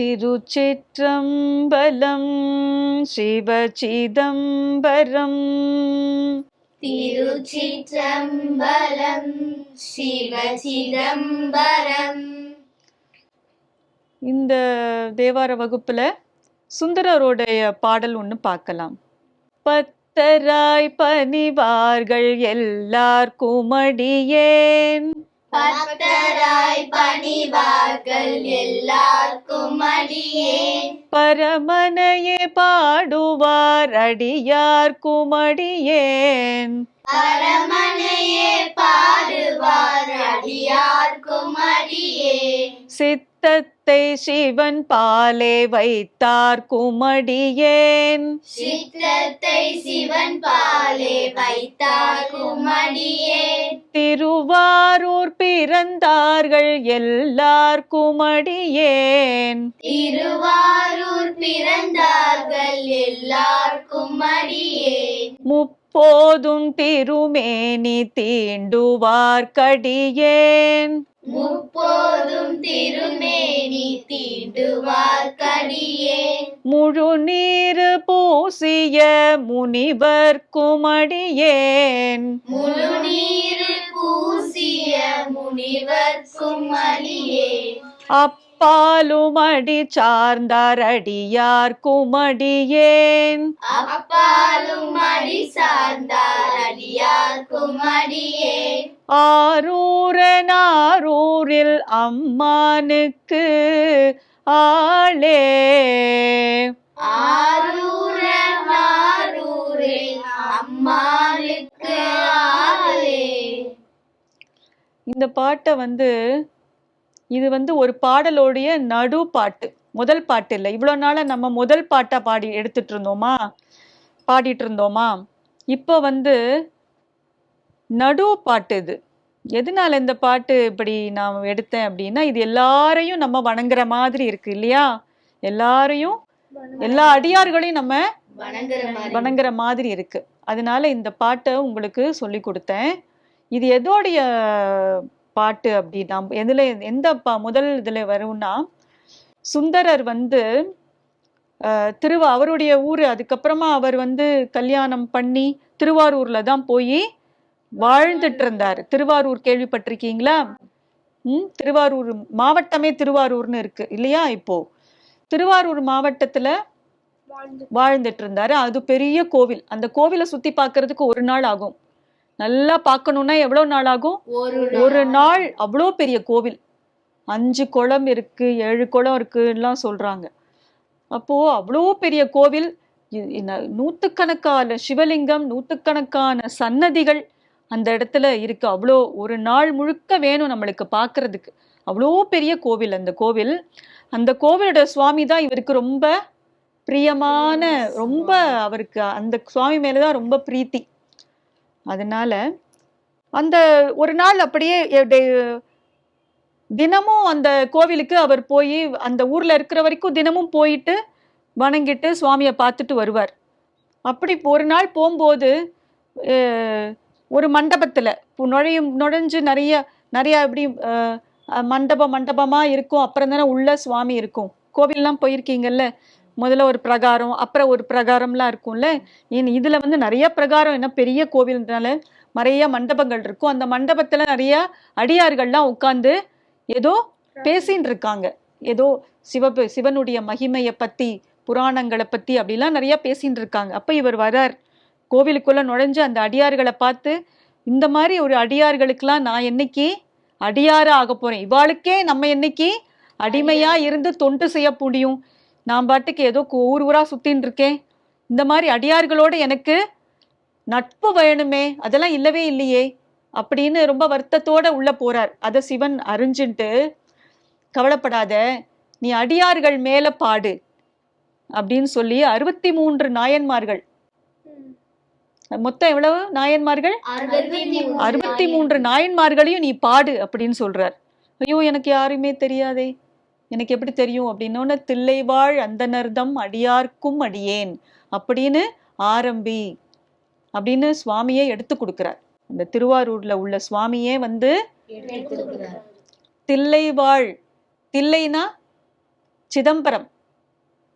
திருச்சிற்றம்பலம் சிவசிதம்பரம். திருச்சிற்றம்பலம் சிவசிதம்பரம். இந்த தேவார வகுப்புல சுந்தரருடைய பாடல் ஒன்று பார்க்கலாம். பத்தராய் பணிவார்கள் எல்லார்க்கும் அடியேன் பக்தராய் பணிவார்கள் அடியேன் பரமனையே பாடுவார் அடியார்க்கும் அடியேன் பரமனையே பாடுவார் அடியார்க்கும் அடியேன் சித்தத்தை சிவன் பாலே வைத்தார்க்கும் அடியேன் சித்தத்தை சிவன் பாலே வைத்தார்க்கும் அடியேன் திருவாரூர் பிறந்தார்கள் எல்லார்க்கும் அடியேன் திருவாரூர் பிறந்தார்கள் எல்லாருக்கும் அடியேன் முப்போதும் திருமேனி தீண்டுவார்க்கடியேன் முப்போதும் திருமேனி தீண்டுவார் கடியேன் முழு நீரு பூசிய முனிவர்க்கும் அடியேன் முழு நீரில் பூசிய முனிவர்க்கும் அடியேன் அப்பாலும் அடி சார்ந்தார் அடியார்க்கும் அடியேன் அப்பாலும் அடி சார்ந்தார் அடியார்க்கும் அடியேன் ஆரூரனாரூரில் அம்மானுக்கு ஆளே. இந்த பாட்டை வந்து இது வந்து ஒரு பாடலோடைய நடு பாட்டு முதல் பாட்டு இல்லை. இவ்வளோ நாளா நம்ம முதல் பாட்டா பாடி எடுத்துட்டு இருந்தோமா? பாடிட்டு இருந்தோமா? இப்போ வந்து நடு பாட்டு இது. எதனால இந்த பாட்டு இப்படி நான் எடுத்தேன் அப்படின்னா இது எல்லாரையும் நம்ம வணங்குற மாதிரி இருக்கு இல்லையா? எல்லாரையும் எல்லா அடியார்களையும் நம்ம வணங்குற மாதிரி வணங்குற மாதிரி இருக்கு. அதனால இந்த பாட்டை உங்களுக்கு சொல்லி கொடுத்தேன். இது எதோடைய பாட்டு அப்படின்னா எதுல எந்த பா முதல் இதுல வரும்னா சுந்தரர் வந்து அஹ், அவருடைய ஊர் அதுக்கப்புறமா அவர் வந்து கல்யாணம் பண்ணி திருவாரூர்ல தான் போய் வாழ்ந்துட்டு இருந்தார் திருவாரூர் கேள்விப்பட்டிருக்கீங்களா? ம் திருவாரூர் மாவட்டமே திருவாரூர்னு இருக்கு. இல்லையா இப்போ? திருவாரூர் மாவட்டத்துல வாழ்ந்துட்டு இருந்தாரு அது பெரிய கோவில். அந்த கோவிலை சுத்தி பார்க்கிறதுக்கு ஒரு நாள் ஆகும். நல்லா பார்க்கணும்னா எவ்வளவு நாள் ஆகும்? ஒரு ஒரு நாள். அவ்வளோ பெரிய கோவில். அஞ்சு குளம் இருக்கு ஏழு குளம் இருக்குலாம் சொல்றாங்க. அப்போ அவ்வளோ பெரிய கோவில். நூத்துக்கணக்கான சிவலிங்கம் நூத்துக்கணக்கான சன்னதிகள் அந்த இடத்துல இருக்கு. அவ்வளோ ஒரு நாள் முழுக்க வேணும் நம்மளுக்கு பார்க்கிறதுக்கு அவ்வளோ பெரிய கோவில் அந்த கோவில். அந்த கோவிலோட சுவாமி தான் இவருக்கு ரொம்ப பிரியமான ரொம்ப அவருக்கு அந்த சுவாமி மேலதான் ரொம்ப பிரீத்தி. அதனால அந்த ஒரு நாள் அப்படியே தினமும் அந்த கோவிலுக்கு அவர் போய் அந்த ஊர்ல இருக்கிற வரைக்கும் தினமும் போயிட்டு வணங்கிட்டு சுவாமியை பார்த்துட்டு வருவார். அப்படி ஒரு நாள் போகும்போது ஒரு மண்டபத்துல நுழையும் நுழைஞ்சு நிறைய நிறைய எப்படி மண்டபம் மண்டபமா இருக்கும். அப்புறம் தானே உள்ள சுவாமி இருக்கும். கோவில்லாம் போயிருக்கீங்கல்ல? முதல்ல ஒரு பிரகாரம் அப்புறம் ஒரு பிரகாரம்லாம் இருக்கும்ல? இதில் இதுல வந்து நிறைய பிரகாரம் என்ன பெரிய கோவில்னால நிறைய மண்டபங்கள் இருக்கும். அந்த மண்டபத்துல நிறைய அடியார்கள்லாம் உட்கார்ந்து ஏதோ பேசின்னு இருக்காங்க. ஏதோ சிவ சிவனுடைய மகிமையை பத்தி புராணங்களை பத்தி அப்படிலாம் நிறைய பேசின்னு இருக்காங்க. அப்ப இவர் வரார் கோவிலுக்குள்ள நுழைஞ்சு அந்த அடியார்களை பார்த்து இந்த மாதிரி ஒரு அடியார்களுக்கெல்லாம் நான் என்னைக்கு அடியாரா ஆக போறேன்? இவாளுக்கே நம்ம என்னைக்கு அடிமையா இருந்து தொண்டு செய்ய முடியும்? நான் பாட்டுக்கு ஏதோ ஊர் ஊரா சுத்தின்னு இருக்கேன். இந்த மாதிரி அடியார்களோட எனக்கு நட்பு வேணுமே அதெல்லாம் இல்லவே இல்லையே அப்படின்னு ரொம்ப வருத்தத்தோட உள்ள போறார். அத சிவன் அறிஞ்சுன்ட்டு கவலைப்படாத நீ அடியார்கள் மேல பாடு அப்படின்னு சொல்லி அறுபத்தி மூன்று நாயன்மார்கள் மொத்தம் எவ்வளவு? நாயன்மார்கள்? அறுபத்தி மூன்று நாயன்மார்களையும் நீ பாடு அப்படின்னு சொல்றார். ஐயோ எனக்கு யாருமே தெரியாதே. எனக்கு எப்படி தெரியும்? அப்படின்னோன்னு தில்லைவாழ் அந்தனர்தம் அடியார்க்கும் அடியேன் அப்படின்னு ஆரம்பி அப்படின்னு சுவாமியே எடுத்து கொடுக்கிறார். இந்த திருவாரூர்ல உள்ள சுவாமியே வந்து தில்லைவாழ். தில்லைனா சிதம்பரம்.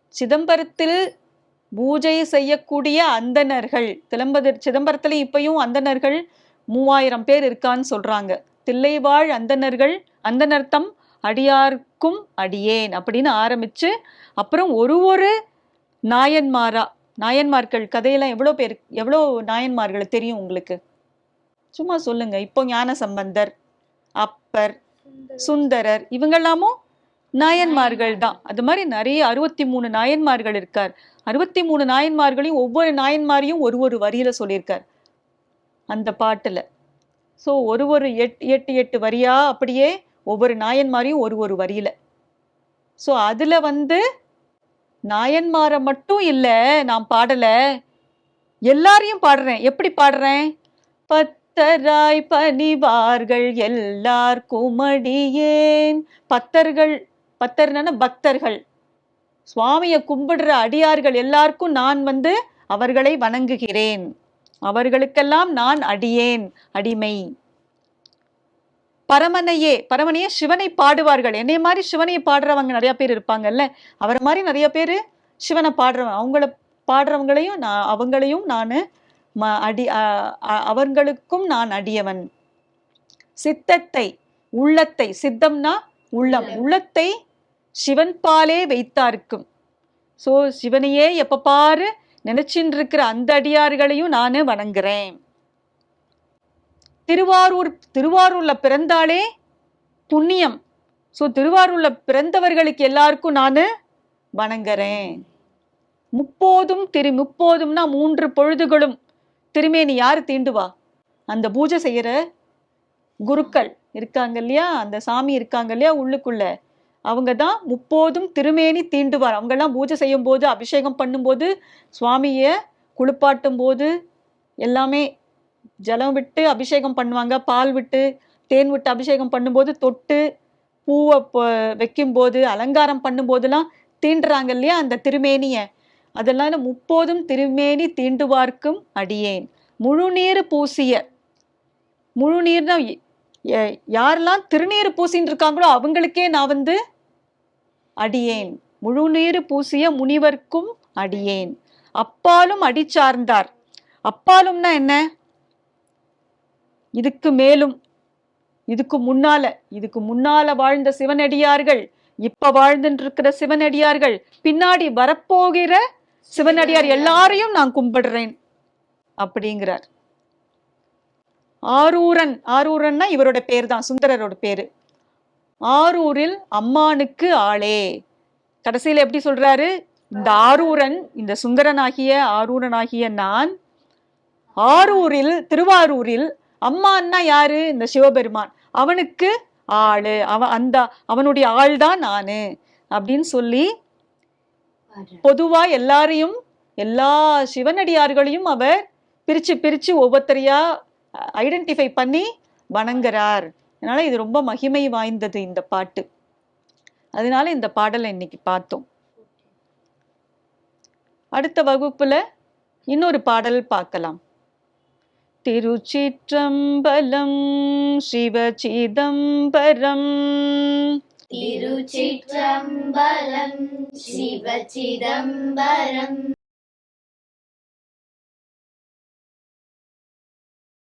சிதம்பரத்தில் பூஜை செய்யக்கூடிய அந்தணர்கள். திலம்பதி சிதம்பரத்துல இப்பயும் அந்தணர்கள் மூவாயிரம் பேர் இருக்கான்னு சொல்றாங்க. தில்லைவாழ் அந்தனர்கள் அந்தனர்த்தம் அடியார்க்கும் அடியேன் அப்படின்னு ஆரம்பிச்சு அப்புறம் ஒரு ஒரு நாயன்மாரா நாயன்மார்கள் கதையெல்லாம் எவ்வளோ பேர் எவ்வளோ நாயன்மார்கள் தெரியும் உங்களுக்கு? சும்மா சொல்லுங்க. இப்போ ஞான சம்பந்தர் அப்பர் சுந்தரர் இவங்கெல்லாமும் நாயன்மார்கள் தான். அது மாதிரி நிறைய அறுபத்தி மூணு நாயன்மார்கள் இருக்கார். அறுபத்தி மூணு நாயன்மார்களையும் ஒவ்வொரு நாயன்மாரையும் ஒரு ஒரு வரியில சொல்லியிருக்கார். அந்த பாட்டுல. ஸோ ஒரு ஒரு எட்டு எட்டு எட்டு வரியா? அப்படியே ஒவ்வொரு நாயன்மாரையும் ஒரு ஒரு வரியில. ஸோ அதுல வந்து நாயன்மாரை மட்டும் இல்லை நான் பாடல. எல்லாரையும் பாடுறேன். எப்படி பாடுறேன்? பத்தராய் பணிவார்கள் எல்லார் குமடியேன். பத்தர்கள் பத்தர்னா பக்தர்கள். சுவாமியை கும்பிடுற அடியார்கள் எல்லாருக்கும் நான் வந்து அவர்களை வணங்குகிறேன். அவர்களுக்கெல்லாம் நான் அடியேன். அடிமை. பரமனையே பரமனையே சிவனை பாடுவார்கள். என்னை மாதிரி சிவனை பாடுறவங்க நிறைய பேர் இருப்பாங்கல்ல. அவரை மாதிரி நிறைய பேர் சிவனை பாடுறவங்க. அவங்கள பாடுறவங்களையும் நான் அவங்களையும் நான் ம அடி அவர்களுக்கும் நான் அடியவன். சித்தத்தை உள்ளத்தை சித்தம்னா உள்ளம். உள்ளத்தை சிவன் பாலே வைத்தார்க்கும். ஸோ சிவனையே எப்போ பாரு நினைச்சின்னு இருக்கிற அந்த அடியார்களையும் நான் வணங்குறேன். திருவாரூர் திருவாரூரில் பிறந்தாலே புண்ணியம். ஸோ திருவாரூரில் பிறந்தவர்களுக்கு எல்லாருக்கும் நான் வணங்குறேன். முப்போதும் திரு முப்போதும்னா மூன்று பொழுதுகளும். திருமேனி யார் தீண்டுவா? அந்த பூஜை செய்கிற குருக்கள் இருக்காங்க இல்லையா? அந்த சாமி இருக்காங்க இல்லையா? உள்ளுக்குள்ளே. அவங்க தான் முப்போதும் திருமேனி தீண்டுவார். அவங்கெல்லாம் பூஜை செய்யும் போது அபிஷேகம் பண்ணும்போது சுவாமியை குளிப்பாட்டும் போது எல்லாமே ஜலம் விட்டு அபிஷேகம் பண்ணுவாங்க. பால் விட்டு தேன் விட்டு அபிஷேகம் பண்ணும்போது தொட்டு பூவை வைக்கும்போது அலங்காரம் பண்ணும்போதெல்லாம் தீண்டுறாங்க இல்லையா அந்த திருமேனியை. அதெல்லாம் முப்போதும் திருமேனி தீண்டுவார்க்கும் அடியேன். முழுநீர் பூசிய முழுநீர்னா யாரெல்லாம் திருநீர் பூசின்னு இருக்காங்களோ அவங்களுக்கே நான் வந்து அடியேன். முழுநீர் பூசிய முனிவர்க்கும் அடியேன். அப்பாலும் அடி சார்ந்தார். அப்பாலும்னா என்ன? இதுக்கு மேலும் இதுக்கு முன்னால இதுக்கு முன்னால வாழ்ந்த சிவனடியார்கள் இப்ப வாழ்ந்துட்டு இருக்கிற சிவனடியார்கள் பின்னாடி வரப்போகிற சிவனடியார். எல்லாரையும் நான் கும்பிடுறேன். அப்படிங்கிறார். ஆரூரன் ஆரூரன்னா இவரோட பேர் தான் சுந்தரரோட பேரு. ஆரூரில் அம்மானுக்கு ஆளே. கடைசியில் எப்படி சொல்றாரு? இந்த ஆரூரன் இந்த சுந்தரனாகிய ஆரூரனாகிய நான் ஆரூரில் திருவாரூரில் அம்மான்னா யாரு? இந்த சிவபெருமான். அவனுக்கு ஆளு. அவன் அந்த அவனுடைய ஆள் தான் நானு அப்படின்னு சொல்லி பொதுவா எல்லாரையும் எல்லா சிவனடியார்களையும் அவர் பிரிச்சு பிரிச்சு ஒவ்வொருத்தரையா ஐடென்டிஃபை பண்ணி வணங்குறார். அதனால இது ரொம்ப மகிமை வாய்ந்தது இந்த பாட்டு. அதனால இந்த பாடலை இன்னைக்கு பார்த்தோம். அடுத்த வகுப்புல இன்னொரு பாடல் பார்க்கலாம். திருச்சிற்றம்பலம் சிவசிதம்பரம் திருச்சிற்றம்பலம் சிவ சிதம்பரம்